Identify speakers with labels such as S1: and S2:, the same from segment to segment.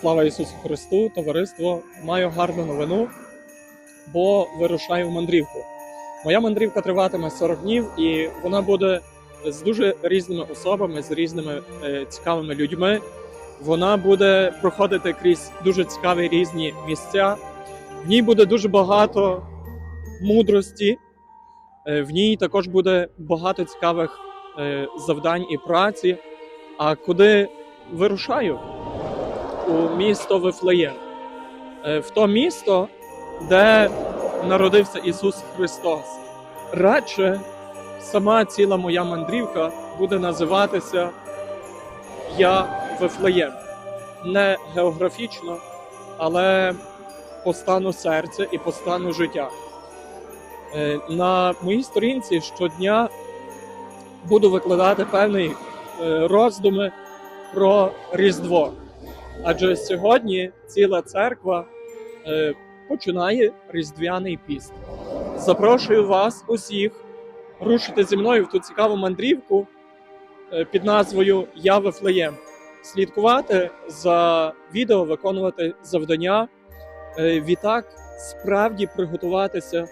S1: Слава Ісусу Христу, товариство! Маю гарну новину, бо вирушаю в мандрівку. Моя мандрівка триватиме 40 днів, і вона буде з дуже різними особами, з різними е, цікавими людьми. Вона буде проходити крізь дуже цікаві різні місця. В ній буде дуже багато мудрості. Е, В ній також буде багато цікавих е, завдань і праці. А куди вирушаю? У місто Вифлеєм, Е, в то місто, де народився Ісус Христос. Радше сама ціла моя мандрівка буде називатися Я Вифлеєм. Не географічно, але по стану серця і по стану життя. Е, На моїй сторінці щодня буду викладати певні е, роздуми про Різдво. Адже сьогодні ціла церква е, починає Різдвяний піст. Запрошую вас усіх рушити зі мною в ту цікаву мандрівку е, під назвою Я Вифлеєм. Слідкувати за відео, виконувати завдання. Е, відтак справді приготуватися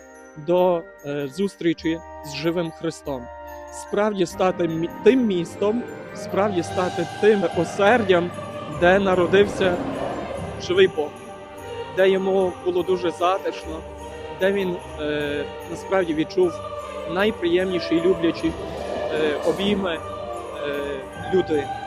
S1: до е, зустрічі з живим Христом. Справді стати тим містом, справді стати тим осердям, де народився живий Бог, де йому було дуже затишно, де він е, насправді відчув найприємніші і люблячі е, обійми е, людини.